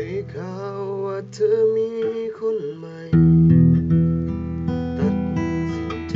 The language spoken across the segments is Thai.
ได้ข่าวว่าเธอมีคนใหม่ ตัดสินใจ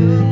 good.